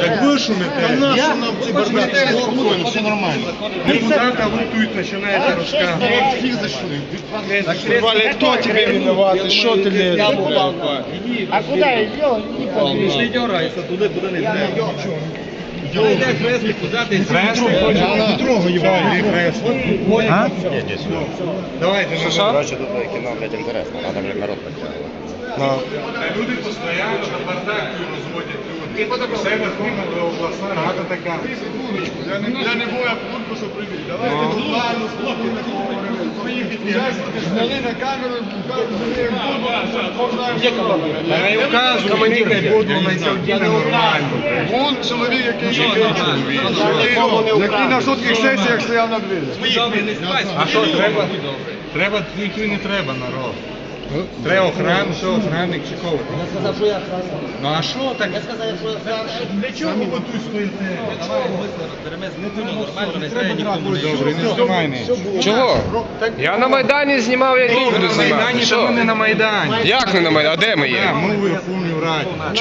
Так ви шумите. нащо нам ці бардаки? Спокійно, все нормально. Депутата лутують, тут починаєте розказувати. Валя, хто тебе виноват? Що ти лезеш? А куда идет? Не помню. Не дергайся туди, куди не треба. А? Давайте, ну, Короче, тут кіно, блядь, інтересно, надо, блядь, народ підтягувати. Люди постійно на бардак розводять люди. Все Верховна обласна рада така. Я не, боя пункту, що прийдуть. Давайте нормально, спокійно поговоримо. Свої підприємства зняли на камеру, Я буду на нормально. Вон чоловік, який який на жорстких сесіях стояв на двері. А що треба? Треба, ніхто не треба народ. Треба охрану, що охранник чи кого? Я сказав, що я охранник. Ну а що так? Я сказав, що охранник. Для чого ви тут стоїте? Добре, не знімай не. Чого? Я на Майдані знімав, я рік буду На Майдані, знімати. то ми не на Майдані. Як не на Майдані? А де ми є? Ми в Верховній Раді.